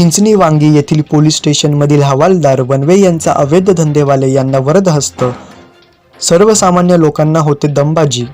चिंचणी वांगी येथील पोलीस स्टेशनमधील हवालदार वनवे यांचा अवैध धंदेवाले यांना वरदहस्त. सर्वसामान्य लोकांना होते दमबाजी.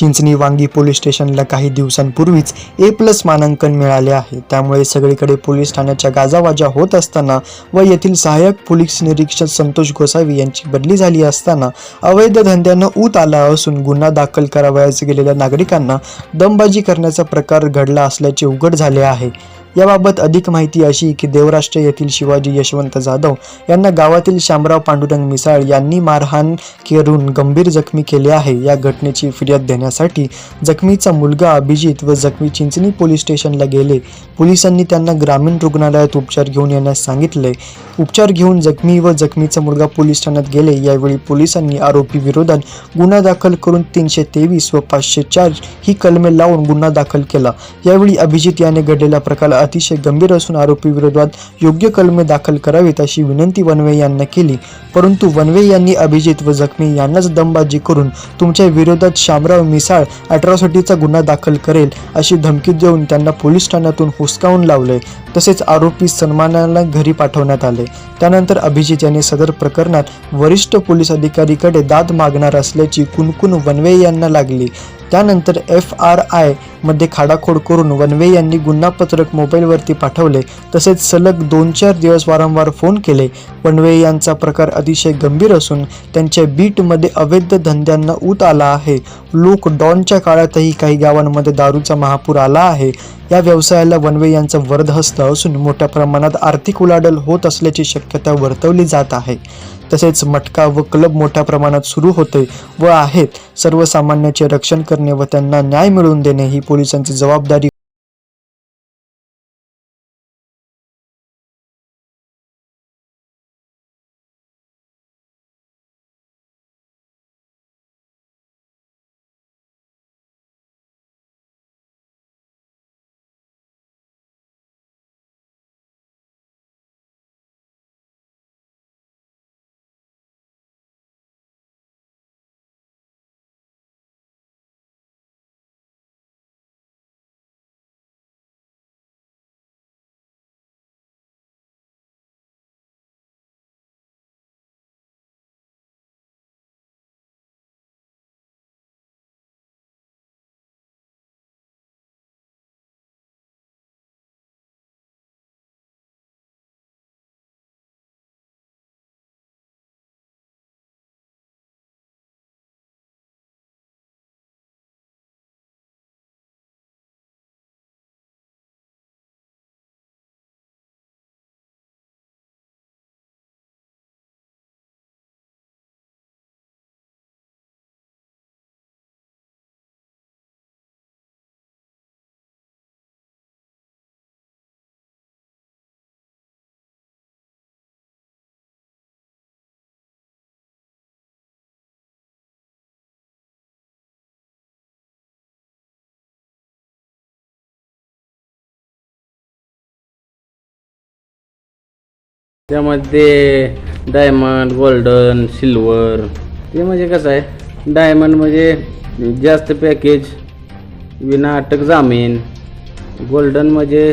चिंचणी वांगी पोलीस स्टेशनला काही दिवसांपूर्वीच ए प्लस मानांकन मिळाले आहे. त्यामुळे सगळीकडे पोलीस ठाण्याच्या गाजावाजा होत असताना व येथील सहाय्यक पोलीस निरीक्षक संतोष गोसावी यांची बदली झाली असताना अवैध धंद्यानं ऊत आला असून गुन्हा दाखल करावयास गेलेल्या नागरिकांना दमबाजी करण्याचा प्रकार घडला असल्याचे उघड झाले आहे. याबाबत अधिक माहिती अशी की देवराष्ट्र येथील शिवाजी यशवंत जाधव यांना गावातील शामराव पांडुरंग मिसाळ यांनी मारहाण करून गंभीर जखमी केले आहे. या घटनेची फिर्याद देण्यासाठी जखमीचा मुलगा अभिजित व जखमी चिंचणी पोलीस स्टेशनला गेले. पोलिसांनी त्यांना ग्रामीण रुग्णालयात उपचार घेऊन येण्यास सांगितले. उपचार घेऊन जखमी व जखमीचा मुलगा पोलीस ठाण्यात गेले. यावेळी पोलिसांनी आरोपी विरोधात गुन्हा दाखल करून तीनशे तेवीस व पाचशे चार ही कलमे लावून गुन्हा दाखल केला. यावेळी अभिजित याने घडलेला प्रकार अतिशय गंभीर असून आरोपी विरोधात योग्य कलमे दाखल करावीत अशी विनंती वनवे यांना केली. परंतु वनवे यांनी अभिजित व जखमी यांनाच दमबाजी करून तुमच्या विरोधात शामराव मिसाळ अट्रॉसिटीचा गुन्हा दाखल करेल अशी धमकी देऊन त्यांना पोलीस ठाण्यातून हुसकावून लावले. तसेच आरोपी सन्मानाला घरी पाठवण्यात आले. त्यानंतर अभिजित यांनी सदर प्रकरणात वरिष्ठ पोलीस अधिकारीकडे दाद मागणार असल्याची कुणकुण वनवे यांना लागली. त्यानंतर एफ आर आयमध्ये खाडाखोड करून वनवे यांनी गुन्हापत्रक मोबाईलवरती पाठवले. तसेच सलग दोन चार दिवस वारंवार फोन केले. वनवे यांचा प्रकार अतिशय गंभीर असून त्यांच्या बीटमध्ये अवैध धंद्यांना ऊत आला आहे. लोक डॉनच्या काळातही काही गावांमध्ये दारूचा महापूर आला आहे. या व्यवसायाला वनवे यांचा वरदहस्त असून मोठ्या प्रमाणात आर्थिक उलाढल होत असल्याची शक्यता वर्तवली जात आहे. तसेच मटका व क्लब मोठ्या प्रमाणात सुरू होते व आहेत. सर्वसामान्याचे रक्षण करणे व त्यांना न्याय मिळवून देणे ही पोलिसांची जबाबदारी त्यामध्ये डायमंड गोल्डन सिल्वर ते म्हणजे कसं आहे? डायमंड म्हणजे जास्त पॅकेज विना अटक जामीन. गोल्डन म्हणजे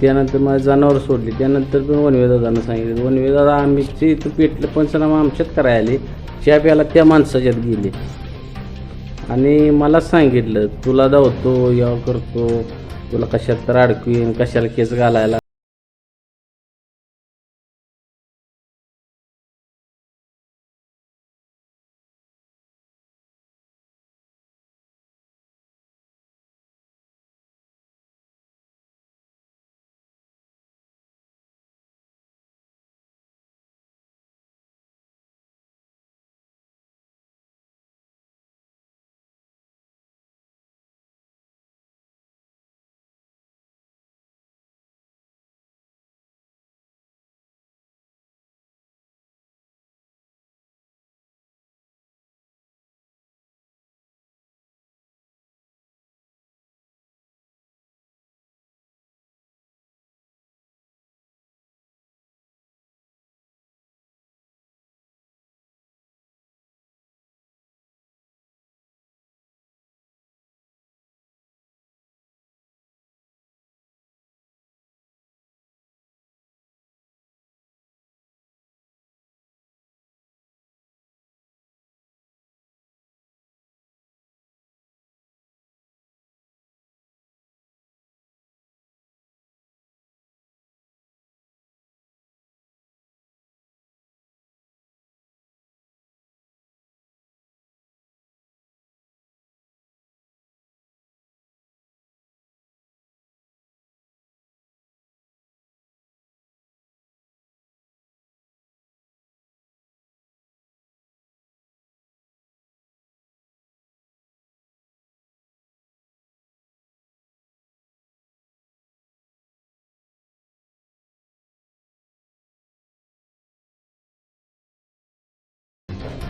त्यानंतर मला जनावर सोडली. त्यानंतर पण वनवेदादानं सांगितलं. वनवेदादा आम्हीची इथं पेटलं पंचनामा आमच्यात करायला आले. चहा प्यायला त्या माणसाच्यात गेले. आणि मला सांगितलं तुला धावतो या करतो. तुला कशात तर अडकवीन कशाला केस घालायला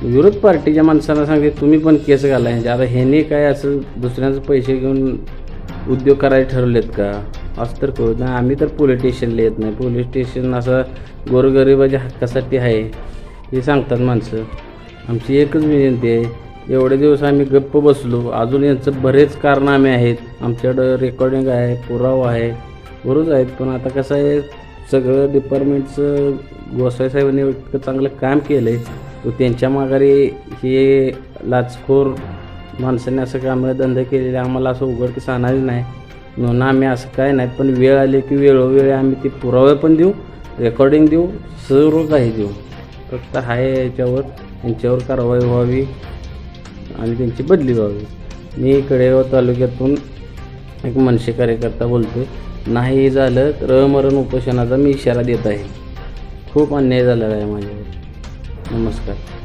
विरोध पार्टीच्या माणसांना सांगते तुम्ही पण केस घाला ह्याच्या आता ह्याने काय असं दुसऱ्यांचे पैसे घेऊन उद्योग करायला ठरवलेत का? असं तर करू नाही. आम्ही तर पोलीस स्टेशनला येत नाही. पोलीस स्टेशन असं गोरगरिबाच्या हक्कासाठी आहे हे सांगतात माणसं. आमची एकच विनंती आहे एवढे दिवस आम्ही गप्प बसलो. अजून यांचं बरेच कारनामे आहेत. आमच्याकडं रेकॉर्डिंग आहे पुरावा आहे. बरोच आहेत पण आता कसं आहे सगळं डिपार्टमेंटचं गोसाई साहेबांनी इतकं चांगलं काम केलं आहे तो त्यांच्या माघारी हे लाचखोर माणसाने असं कामं धंदे केलेले आम्हाला असं उघडकीस आणायचं नाही. म्हणून आम्ही असं काय नाही पण वेळ आली की वेळोवेळी आम्ही ते पुरावे पण देऊ रेकॉर्डिंग देऊ सर्व काही देऊ. फक्त आहे याच्यावर यांच्यावर कारवाई व्हावी आणि त्यांची बदली व्हावी. मी कडेगाव तालुक्यातून एक मनसे कार्यकर्ता बोलतो नाही झालं तर मरण उपोषणाचा मी इशारा देत आहे. खूप अन्याय झालेला आहे माझ्यावर. नमस्कार.